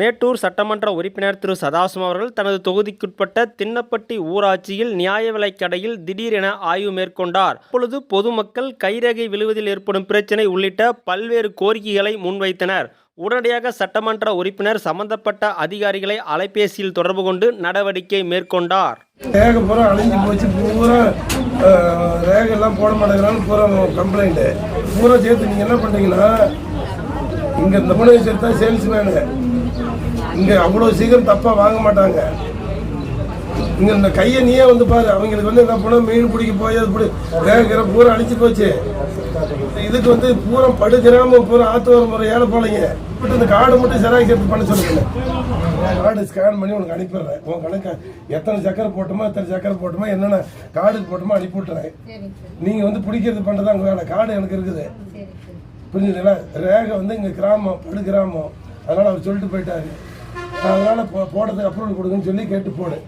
மேட்டூர் சட்டமன்ற உறுப்பினர் திரு. சதாசிவம் அவர்கள் தனது தொகுதிக்குட்பட்ட தின்னப்பட்டி ஊராட்சியில் நியாய விலைக்கடையில் திடீரென ஆய்வு மேற்கொண்டார். அப்பொழுது பொதுமக்கள் கைரகை விழுவதில் ஏற்படும் பிரச்சினை உள்ளிட்ட பல்வேறு கோரிக்கைகளை முன்வைத்தனர். உடனடியாக சட்டமன்ற உறுப்பினர் சம்பந்தப்பட்ட அதிகாரிகளை அலைபேசியில் தொடர்பு கொண்டு நடவடிக்கை மேற்கொண்டார். ரேகை பூரா அழிஞ்சு போச்சு. பூரா போட பூரா கம்ப்ளைண்ட்டு பூரா சேர்த்து நீங்கள் என்ன பண்ணுறீங்கன்னா இங்கே இந்த சேல்ஸ்மேனு இங்கே அவ்வளோ சீக்கிரம் தப்பாக வாங்க மாட்டாங்க. இங்கே இந்த கையை நீயே வந்து பாரு. அவங்களுக்கு வந்து என்ன பண்ண மீன் பிடிக்க போய் அது பிடி பூரா அழிச்சு போச்சு. இதுக்கு வந்து பூரா படு கிராமம் பூரா ஆத்து வர முறை ஏழை போலைங்க. பட் இந்த கார்டு மட்டும் செராக்ஸ் எடுத்து பண்ண சொல்லுங்க. கார்டு ஸ்கேன் பண்ணி உனக்கு அனுப்பிடுறேன். உன் கணக்கு எத்தனை சக்கரை போட்டோமா எத்தனை சக்கரை போட்டோமா என்னென்ன கார்டுக்கு போட்டோமா அனுப்பி விட்டுறேன் நீங்கள் வந்து பிடிக்கிறது பண்ணுறது அங்கே வேலை. கார்டு எனக்கு இருக்குது. புரிஞ்சுதுங்களா? ரேகை வந்து இங்கே கிராமம் படு கிராமம் அதனால் அவர் சொல்லிட்டு போயிட்டாரு. அதனால் போ போடுறதுக்கு அப்ரூவல் கொடுங்கன்னு சொல்லி கேட்டு போனேன்.